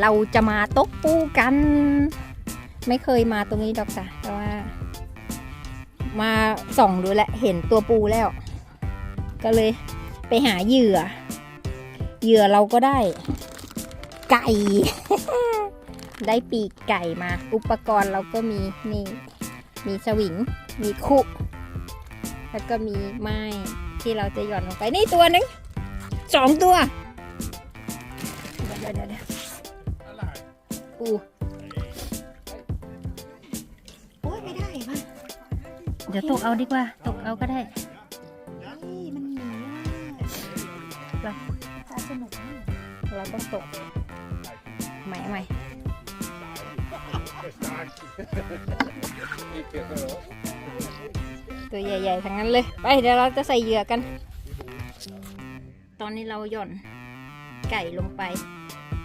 เราจะมาตกปูกัน ไม่เคยมาตรงนี้ดอกจ้ะแต่ว่า มาส่องดูและเห็นตัวปูแล้ว ก็เลยไปหาเหยื่อ เหยื่อเราก็ได้ ไก่ ได้ปีกไก่มา อุปกรณ์เราก็มีนี่มีสวิง มีคุแล้วก็มีไม้ที่เราจะหย่อนลงไปนี่ตัวหนึงสองตัวเดี๋ยวเดี๋ยว เดี๋ยวปูโอ้ยไม่ได้ป่ะเดี๋ยวตกเอาดีกว่า ตกเอาก็ได้นี่มันหนีเหรออะสนุกมากเราต้องตกใหม่ใหม่ตัวใหญ่ๆทั้งนั้นเลย ไปเดี๋ยวเราจะใส่เหยื่อกัน ตอนนี้เราหย่อนไก่ลงไป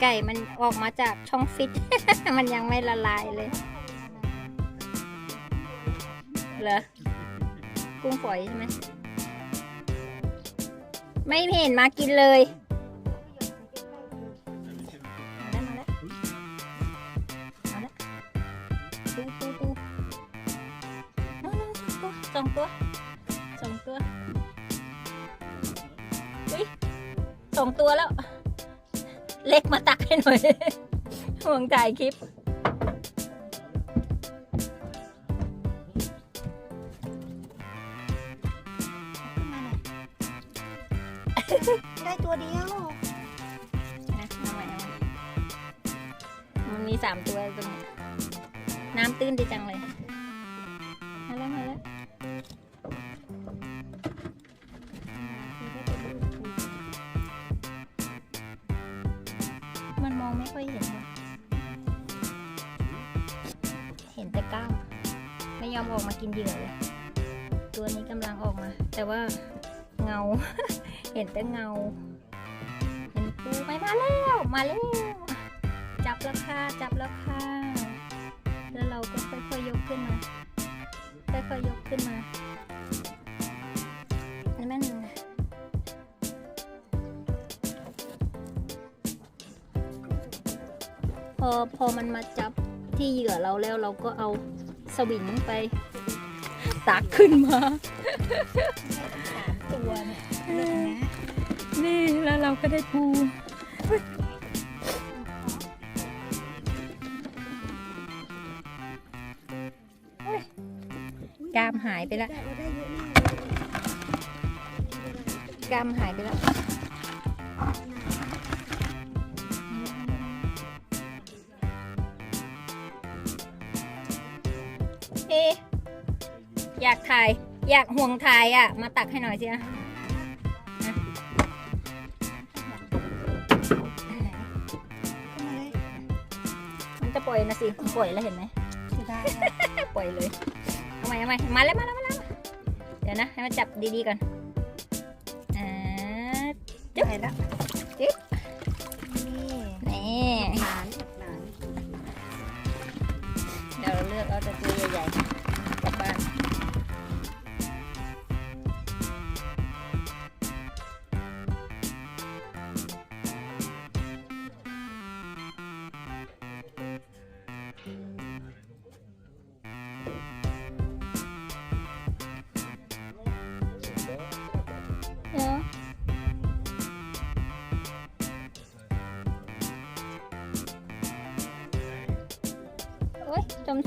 ไก่มันออกมาจากช่องฟิต มันยังไม่ละลายเลย เหรอ กุ้งฝอยใช่ไหม ไม่เห็นมากินเลยมาแล้วมาแล้วมาแล้วปูปูปูน้องๆสองตัวสองตัวสองตัวอุ้ยสองตัวแล้ว เล็กมาตักให้หน่อยห่วงถ่ายคลิป ค่อยเห็นว่ะเห็นแต่ก้ามไม่ยอมออกมากินเหยื่อเลย ตัวนี้กำลังออกมา แต่ว่าเงา เห็นแต่เงา เห็นปูไปมาแล้วมาแล้วจับแล้วค่ะจับแล้วค่ะแล้วเราก็ค่อยๆยกขึ้นมา ค่อยๆยกขึ้นมา พอพอมันมาจับที่เหยื่อเราแล้วเราก็เอาสวิงไปตักขึ้นมาตัวเนี่ยเลิกนะนี่แล้วเราก็ได้ปูกล้ามหายไปแล้วได้เราได้เยอะมากกล้ามหายไปแล้ว อยากห่วงถ่ายอะ มาตักให้หน่อยสินะนะขึ้นมาเลยมันจะปล่อยนะสิ ปล่อยแล้วเห็นไหมจะได้ปล่อยเลยเอาใหม่เอาใหม่มาแล้วมาแล้วมาแล้ว เดี๋ยวนะ ให้มันจับดีๆก่อนอ่าได้แล้วจิ๊บนี่นี่หลานหลานเดี๋ยวเราเลือกเอาแต่ตัวใหญ่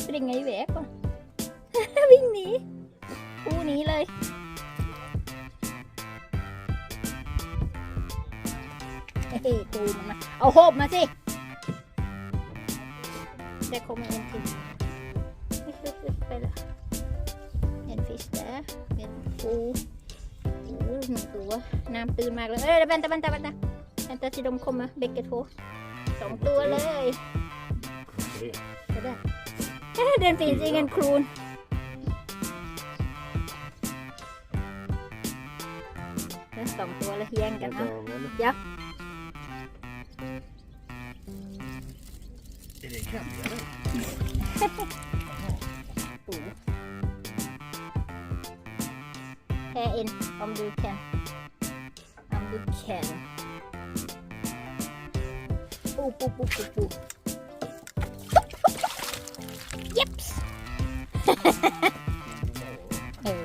อ๊ยจมสปริงไงแหวกวิ่งหนีปูหนีเลย เฮ้ยปูมันมา เอาโหบมาสิแต่คงไม่เห็นฟิชเฮ้ยเฮ้ยเฮ้ยไปละเห็นฟิชแต่เห็นปูโอ้ยหนึ่งตัวน้ำตื่นมากเลย เอ้ยตะบันตะบันตะบันตะแอนตาซิดมคมมาเบกเกตโฟสองตัวเลยเอ้ย เดินปีนจริงกันครูนเอ้ยสองตัวเลยแย่งกัน เอาปูแค่เอ็นอมดูแคนอมดูแคนปูปูปูปูปูเย็บเออ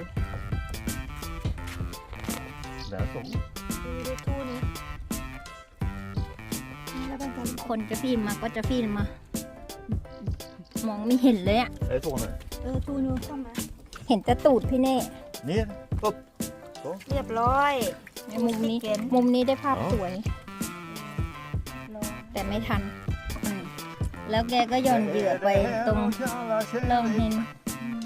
Där kom ดูดูทูนี้แล้วเป็นการคนจะฟิล์มมาก็จะฟิล์มมา มองไม่เห็นเลยอะ Är det tårna? เออทูนูเข้ามา เห็นแต่ตูดพี่เน่ Ner, upp. เรียบร้อยในมุมนี้เห็นมุมนี้ได้ภาพอ๋อสวยลงแต่ไม่ทันอืม แล้วแกก็หย่อนเหยื่อไปตรงร่องนินอืม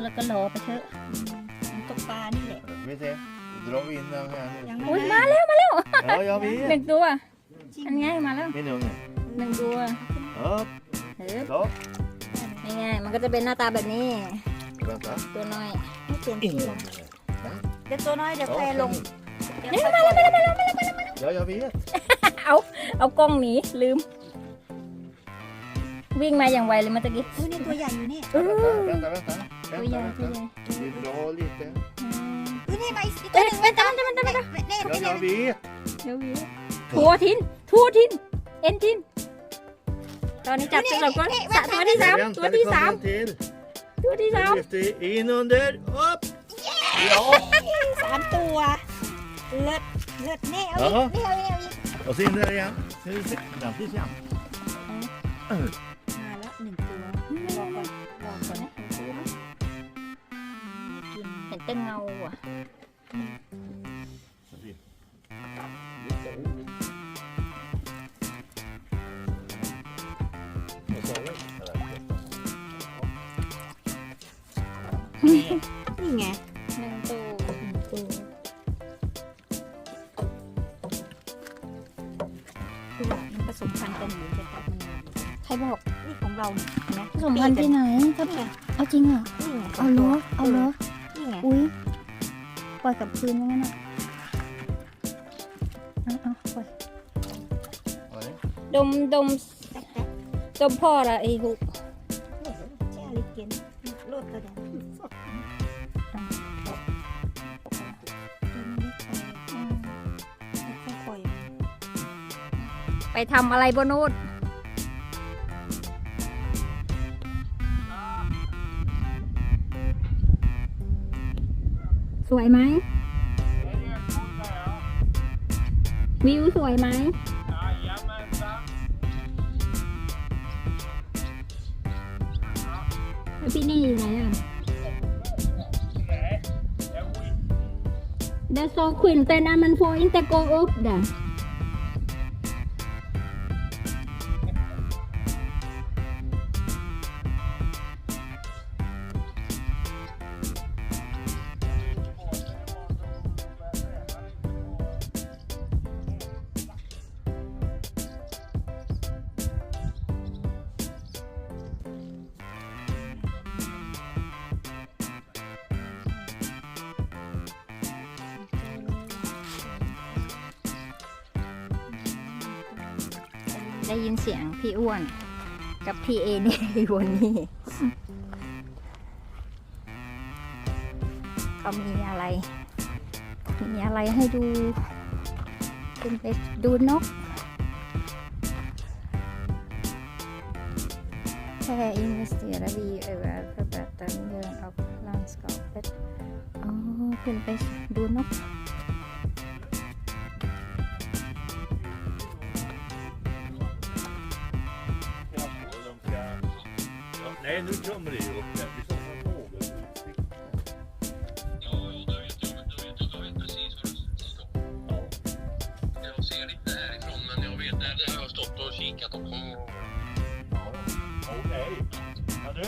แล้วก็รอไปเถอะอืมตกปลานี่แหละ Vi ser. Drar vi in den här ยัง nu? ไม่อุ้ยมามาแล้วมาแล้ว Ja, jag หนึ่ vet. งตัวจริงอันไงมาแล้ว Min unge. หนึ่งตัว Upp, เออ stopp. นี่ไงมันก็จะเป็นหน้าตาแบบนี้ Vänta. ตัวน้อย ไม่เปลี่ยน In ชื่อ den. เดี๋ยวตัวน้อยเดี๋ยวแพรลงนี่มาแล้วมาแล้วมาแล้วมาแล้ว Ja, jag vet. เอาเอากล้องหนีลืม วิ่งมาอย่างไวเลยเมื่อกี้อุ้ยนี่ตัวใหญ่อยู่นี่เออ Vänta, vänta, ตัว vänta. ใหญ่ Vänta, ตัวใหญ่ vänta. Vi drar lite. อืมอุ้ยนี่มาอีกอีกตัวหนึ่งเอ้ยเอ้ยเอ้ยเอ้ยเอ้ยเอ้ยเน่ Ja, เน่ jag vet. เดี๋ยววิวทัวทินทัวทิน เอ็นทิน ตอนนี้จับตัวก่อนสะตัวที่สาม Vänta, ตัว det ที่ kommer สาม en till. ตัวที่สาม Lyfter in under, upp. Ja. สามตัวเลือดเลือดเน่เอาอีกเน่เอาอีกเอาอีก Och så in där igen. Nu är det den precis igen. แต่เงาอะ Vad sa du? นี่ไงหนึ่งตัวหนึ่งตัวคือว่ามันผสมพันธุ์กันอยู่จะตัดมันนานใครบอกนี่ของเราเนี่ยเห็นไหมผสมพันธุ์ที่ไหนครับนี่ไงเอาจริงเหรอนี่ไงเอาเหรอเอาเหรอนี่ไง อุ้ยปล่อยกลับคืนยังไงน่ะเอาเอาปล่อย Vad är det? ดมดมแป๊กแป๊กดมพ่อละไอ้หูใช่ลิเกนโลดกระดานค่อยๆไปทำอะไรบนนู้น สวยไหม วิวสวยไหมแล้วพี่นี่อยู่ไหนอะ Det är så skylten när man får inte gå upp där. ได้ยินเสียงพี่อ้วน กับพี่เอนี่อยู่นี่เขามีอะไร มีอะไรให้ดูเป็นไปดูนกแค่อินสติระดีเออแบบตันเดินออกลางสกอปเป็ดอ๋อเป็นไปดูนก ser inte härifrån, men jag vet där jag har stått och kikat också. Okej. Ja, du.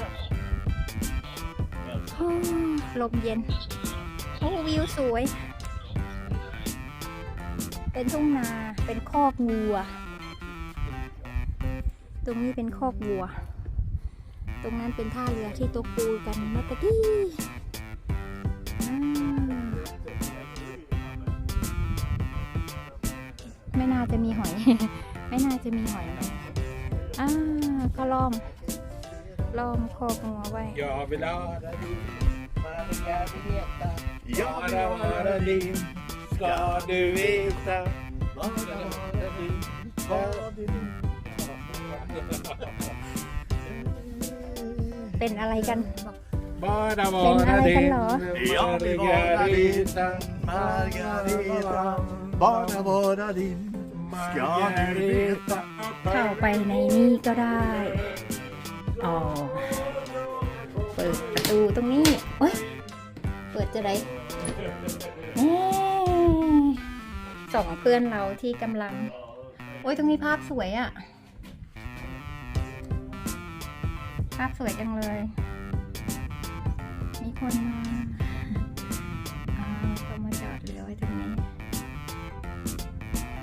โอ้ลมเย็น โอ้วิวสวย เป็นทุ่งนา เป็นคอกวัว ตรงนี้เป็นคอกวัว ตรงนั้นเป็นท่าเรือที่ตกปูกันเมื่อตะกี้อ่าไม่น่าจะมีหอย ไม่น่าจะมีหอยเลยอ่าก็ล้อมล้อมคอกงัวไว้ Jag vill höra din Maria veta Ja, det var din. Ska du veta. Bara vara din. เป็นอะไรกัน Bara Men alla kan din la. Ja, det bara din Margareta Bara vara din Margareta เข้าไปในนี่ก็ได้ อ๋อ เปิดประตูตรงนี้เอ้ย เปิดจะได้เอ๊ะสองเพื่อนเราที่กำลัง โอ้ยตรงนี้ภาพสวยอะภาพสวยจังเลย มีคนมาอ้าวเขามาจอดเรือไว้ตรงนี้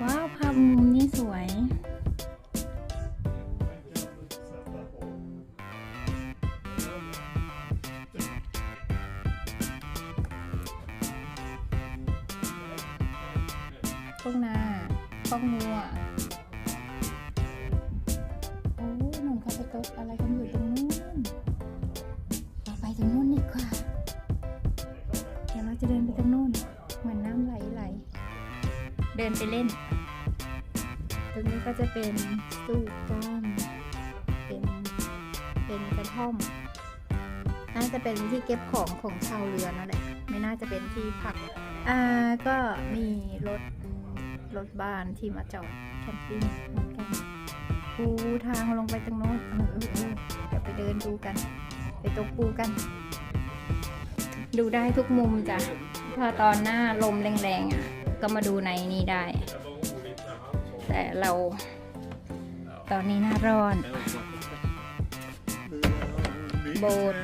ว้าวภาพมุ เป็นสูบก้ามเป็นเป็นกระท่อม น่าจะเป็นที่เก็บของของชาวเรือนั่นแหละไม่น่าจะเป็นที่พักอ่าก็มีรถรถบ้านที่มาจอดแคมปิ้งเหมือนกันปูทางลงไปตรงโน้นเออเออเออเดี๋ยวไปเดินดูกัน ไปตกปูกัน ดูได้ทุกมุมจ้ะถ้าตอนหน้าลมแรงๆอะ ก็มาดูในนี้ได้ แต่เรา ตอนนี้หน้าร้อน โบสถ์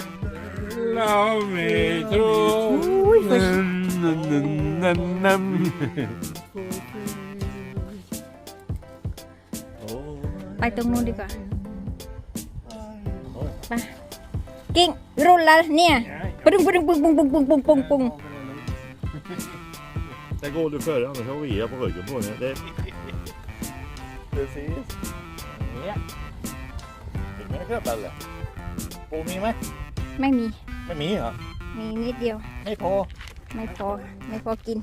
Love me Ui, true phải- Nam ไปตรงนู้นดีกว่าไปกิ้งรุ่นแล้วเนี่ยปึ้งปึ้งปึ้งปึ้งปึ้งปึ้งปึ้งปึ้งปึ้ง Där går du före annars har vi er på ryggen på den. Det... Precis. เนี้ยเห็นไหมเคลือบอะไเลยปูมีไหมไม่มี ไม่มีเหรอ มีนิดเดียว ไม่พอ ไม่พอ ไม่พอกิน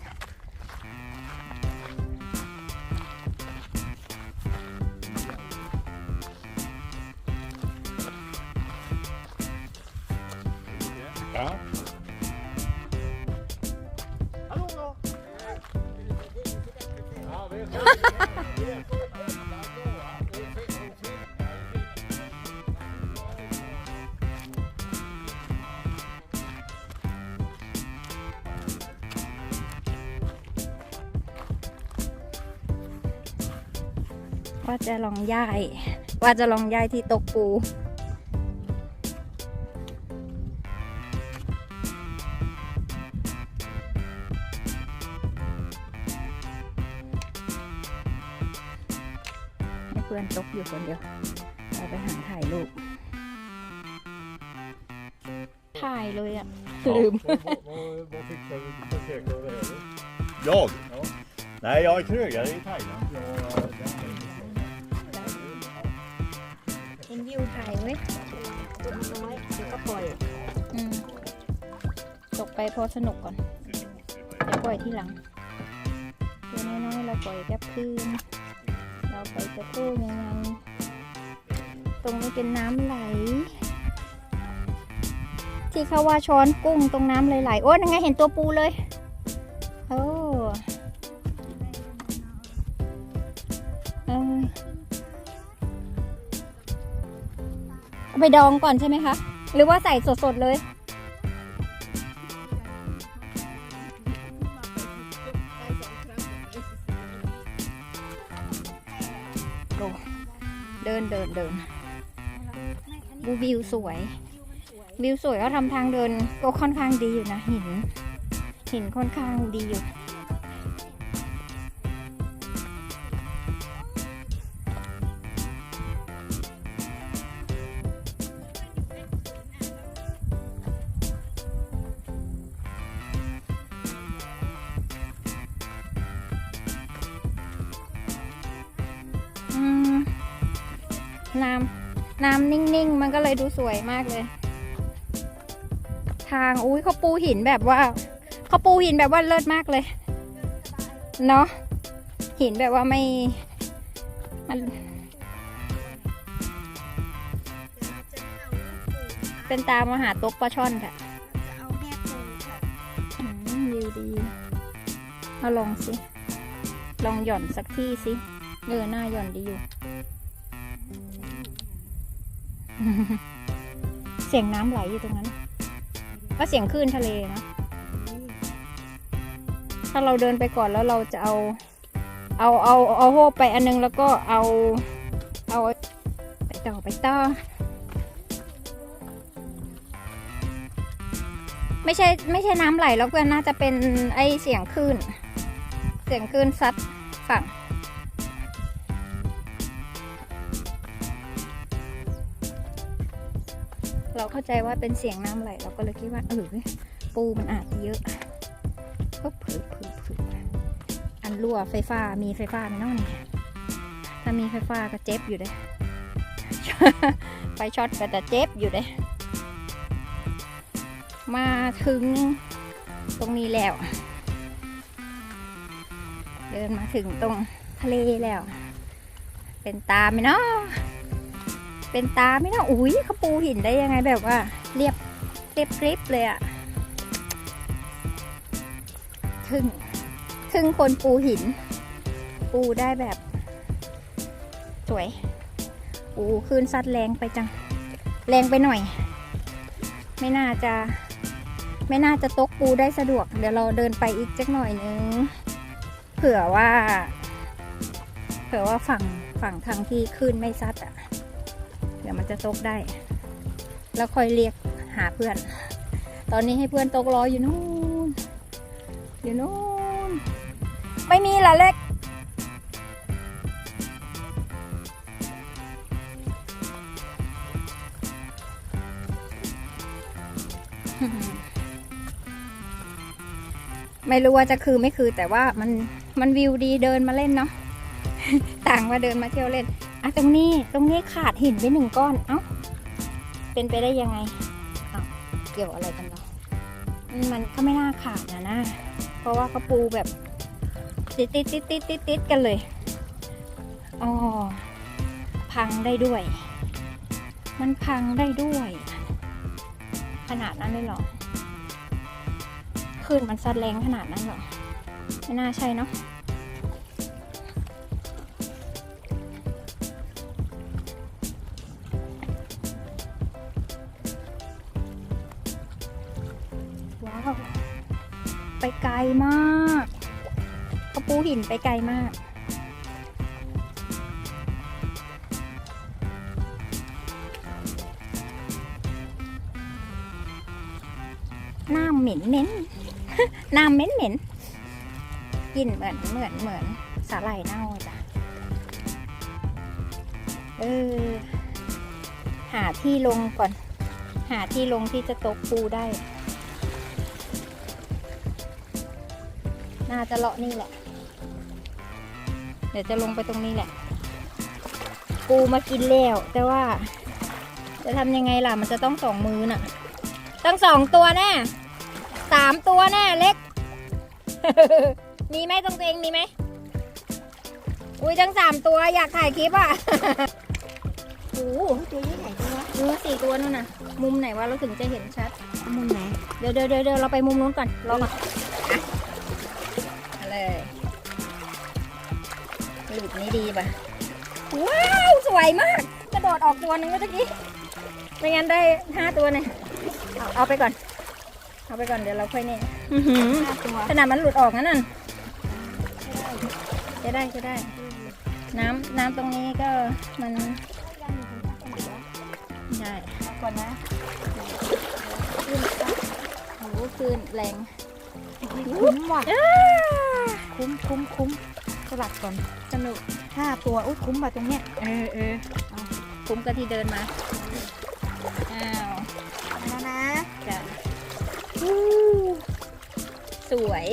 จะลองย้าย ว่าจะลองย้ายที่ตกปูเพื่อนตกอยู่คนเดียวเราไปหาถ่ายรูปถ่ายเลยอะลืม Vad fixar du för käk av det här? Jag? Nej, jag är krögare i Thailand. Jag, jag, เห็นวิวถ่ายไว้ตัวน้อยเดี๋ยวก็ปล่อยอืมตกไปพอสนุกก่อนเดี๋ยวปล่อยที่หลัง ตัวน้อยๆเราปล่อยแป๊บคืนเราไปจะตู้ยังไงตรงนี้เป็นน้ำไหล ที่เขาว่าช้อนกุ้งตรงน้ำไหลๆโอ้ยังไงเห็นตัวปูเลยโอ้เไปดองก่อนใช่ไหมคะ หรือว่าใส่สดๆเลย เดินเดินเดินดูวิวสวย วิวสวยเขาทำทางเดินก็ค่อนข้างดีอยู่นะหิน หินค่อนข้างดีอยู่ ก็เลยดูสวยมากเลย ทางอุ้ยเขาปูหินแบบว่าเขาปูหินแบบว่าเลิศมากเลยเนาะหินแบบว่าไม่มันเป็นตามหาตกปลาช่อนค่ะจะเอาแม่ปูค่ะอืมวิวดีเอาลองสิ ลองหย่อนสักที่สิเออหน้าหย่อนดีอยู่ เสียงน้ำไหลอยู่ตรงนั้น ก็เสียงคลื่นทะเลนะ ถ้าเราเดินไปก่อนแล้วเราจะเอา เอาเอาเอาโฮไปอันนึงแล้วก็เอา เอาไปต่อไปต่อ ไม่ใช่ไม่ใช่น้ำไหลแล้วเพื่อนน่าจะเป็นไอเสียงคลื่น เสียงคลื่นซัดฝั่ง เราเข้าใจว่าเป็นเสียงน้ำไหล เราก็เลยคิดว่าเออปูมันอาจจะเยอะปึ๊บผึบผึบผึบอันรั่วไฟฟ้ามีไฟฟ้าไหมน้องนี่ถ้ามีไฟฟ้าก็เจ็บอยู่เด้ไฟช็อตก็จะเจ็บอยู่เด้มาถึงตรงนี้แล้ว เดินมาถึงตรงทะเลแล้ว เป็นตาไหมเนาะ เป็นตาไมเนาอุ้ยเขาปูหินได้ยังไงแบบว่า เรียบเรียบกริบเลยอะถึงถึงคนปูหิน ปูได้แบบ สวยปูขึ้นซัดแรงไปจัง แรงไปหน่อย ไม่น่าจะ ไม่น่าจะตกปูได้สะดวก เดี๋ยวเราเดินไปอีกจักหน่อยนึง เผื่อว่า เผื่อว่าฝั่งฝั่งทางที่ขึ้นไม่ซัด มันจะตกได้ แล้วค่อยเรียกหาเพื่อน ตอนนี้ให้เพื่อนตกรออยู่นู่นอยู่นู่นไม่มีละเล็กไม่รู้ว่าจะคือไม่คือแต่ว่ามันมันวิวดีเดินมาเล่นเนาะต่างว่าเดินมาเที่ยวเล่น อะตรงนี้ตรงนี้ขาดหินไปหนึ่งก้อนเอ้าเป็นไปได้ยังไงเอ้าเกี่ยวอะไรกันเนาะมันก็ไม่น่าขาดนะนะเพราะว่าเขาปูแบบติดติดติดติดติดติดกันเลยอ๋อพังได้ด้วย มันพังได้ด้วย ขนาดนั้นเลยเหรอคืนมันซัดแรงขนาดนั้นเหรอไม่น่าใช่เนาะ หินไปไกลมากน้ำเหม็นเหม็นน้ำเหม็นเหม็นกลินเหมือนเหมือนเหมือนสาหร่ายเน่าจ้ะ เออ หาที่ลงก่อน หาที่ลงที่จะตกปูได้ น่าจะเลาะนี่แหละ เดี๋ยวจะลงไปตรงนี้แหละ ปูมากินแล้ว แต่ว่า จะทำยังไงล่ะ มันจะต้องสองมือน่ะตั้งสองตัวแน่สามตัวแน่เล็ก มีไหมตรงตัวเองมีไหม อุ้ยทั้งสามตัวอยากถ่ายคลิปอะโอ้โหตัวใหญ่ๆจังวะเนื้อสี่ตัวนู่นน่ะ มุมไหนวะเราถึงจะเห็นชัด มุมไหน เดี๋ยวเดี๋ยวเดี๋ยวเดี๋ยวเราไปมุมนู้นก่อนรอก่อนอะเอาเลย หลุดนี้ดีป่ะ ว้าว สวยมาก กระโดดออกตัวหนึงเมื่อกี้ ไม่งั้นได้ห้าตัวเนี่ยเอาเอาไปก่อน เอาไปก่อนเดี๋ยวเราค่อยเนี่ยอื้อหือห้าตัวขนาดมันหลุดออกนั่นน่ะจะได้จะได้ น้ำน้ำตรงนี้ก็มันใช่ก่อนนะโอ้โหคลืนแรง คุ้มว่ะอ้าคุ้มคุ้มคุ้ม สลัดก่อน สนุกห้าตัว อุ้ยคุ้มว่ะตรงเนี้ย เออเออคุ้มกับที่เดินมา อ้าวมาแล้วนะจ้ะอู้สวย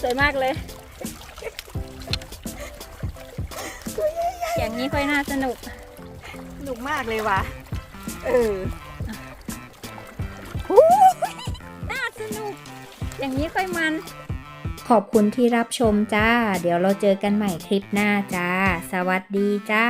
สวยมากเลยอย่างนี้ค่อยน่าสนุกสนุกมากเลยว่ะ เออหูน่าสนุก อย่างนี้ค่อยมัน ขอบคุณที่รับชมจ้า เดี๋ยวเราเจอกันใหม่คลิปหน้าจ้า สวัสดีจ้า